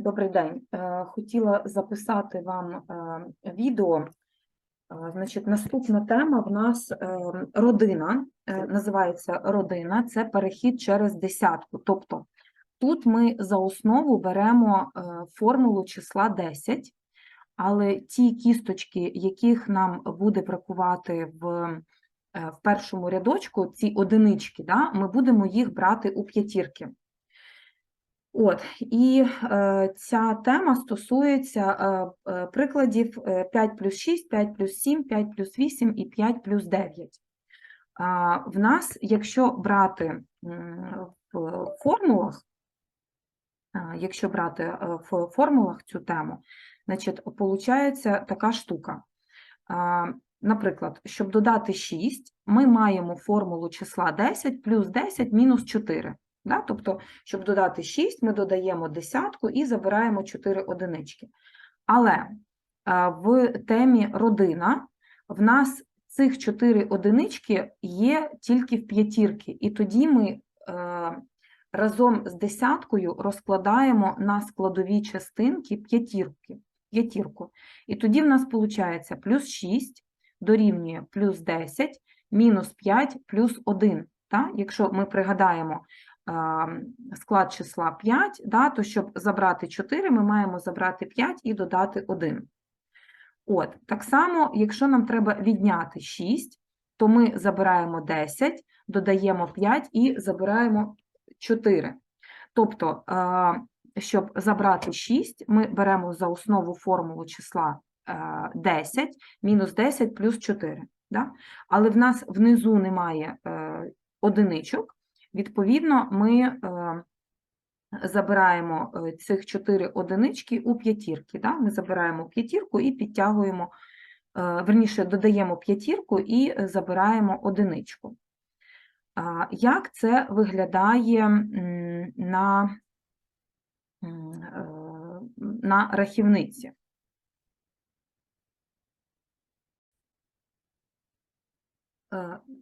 Добрий день. Е, Хотіла записати вам е, відео. Е, Значить, наступна тема в нас родина, називається родина, це перехід через десятку. Тобто тут ми за основу беремо формулу числа 10, але ті кісточки, яких нам буде бракувати в, в першому рядочку, ці одинички, да, ми будемо їх брати у п'ятірки. От, і е, ця тема стосується е, е, прикладів е, 5 плюс 6, 5 плюс 7, 5 плюс 8 і 5 плюс 9. А, в нас, якщо брати в формулах, якщо брати е, в формулах цю тему, значить, виходить така штука. Наприклад, щоб додати 6, ми маємо формулу числа 10 плюс 10 мінус 4. Да? Тобто, щоб додати 6, ми додаємо десятку і забираємо 4 одинички. Але а, в темі родина в нас цих 4 одинички є тільки в п'ятірки, і тоді ми е, разом з десяткою розкладаємо на складові частинки п'ятірки, п'ятірку. І тоді в нас виходить плюс 6 дорівнює плюс 10, мінус 5 плюс 1. Та? Якщо ми пригадаємо, склад числа 5, да, то щоб забрати 4, ми маємо забрати 5 і додати 1. От, так само, якщо нам треба відняти 6, то ми забираємо 10, додаємо 5 і забираємо 4. Тобто, щоб забрати 6, ми беремо за основу формулу числа е, 10, мінус 10 плюс 4. Да? Але в нас внизу немає е, одиничок, Відповідно, ми е, забираємо е, цих 4 одинички у п'ятірки. Да? Ми забираємо п'ятірку і підтягуємо, е, верніше, додаємо п'ятірку і забираємо одиничку. Як це виглядає на, на рахівниці? Е,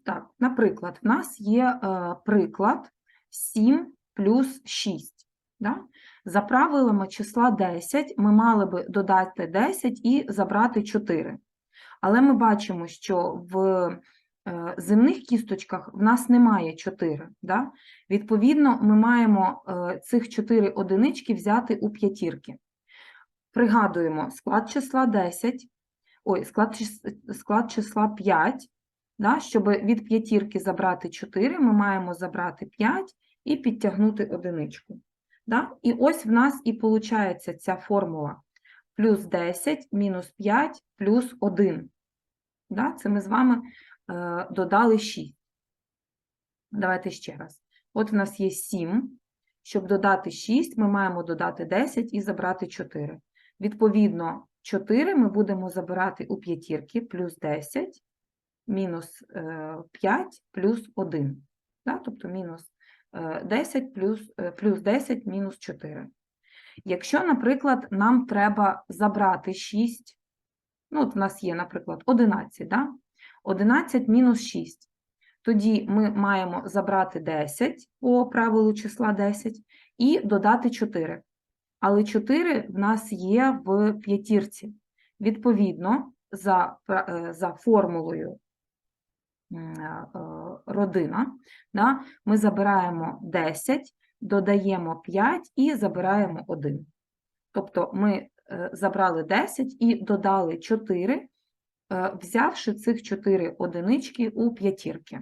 Так, наприклад, в нас є е, приклад 7 плюс 6. Да? За правилами числа 10 ми мали би додати 10 і забрати 4. Але ми бачимо, що в е, земних кісточках в нас немає 4. Да? Відповідно, ми маємо е, цих 4 одинички взяти у п'ятірки. Пригадуємо склад числа 10, ой, склад, склад числа 5. Да, щоб від п'ятірки забрати 4, ми маємо забрати 5 і підтягнути одиничку. Да? І ось в нас і виходить ця формула. Плюс 10 мінус 5 плюс 1. Да? Це ми з вами е, додали 6. Давайте ще раз. От в нас є 7. Щоб додати 6, ми маємо додати 10 і забрати 4. Відповідно, 4 ми будемо забирати у п'ятірки плюс 10 мінус е, 5 плюс 1. Да? Тобто мінус е, 10 плюс, е, плюс 10 мінус 4. Якщо, наприклад, нам треба забрати 6, ну, от в нас є, наприклад, 11, да? 11 мінус 6, тоді ми маємо забрати 10 по правилу числа 10 і додати 4. Але 4 в нас є в п'ятірці. Відповідно, за, е, за формулою е, родина, да, ми забираємо 10, додаємо 5 і забираємо 1. Тобто ми е, забрали 10 і додали 4, е, взявши цих 4 одинички у п'ятірки.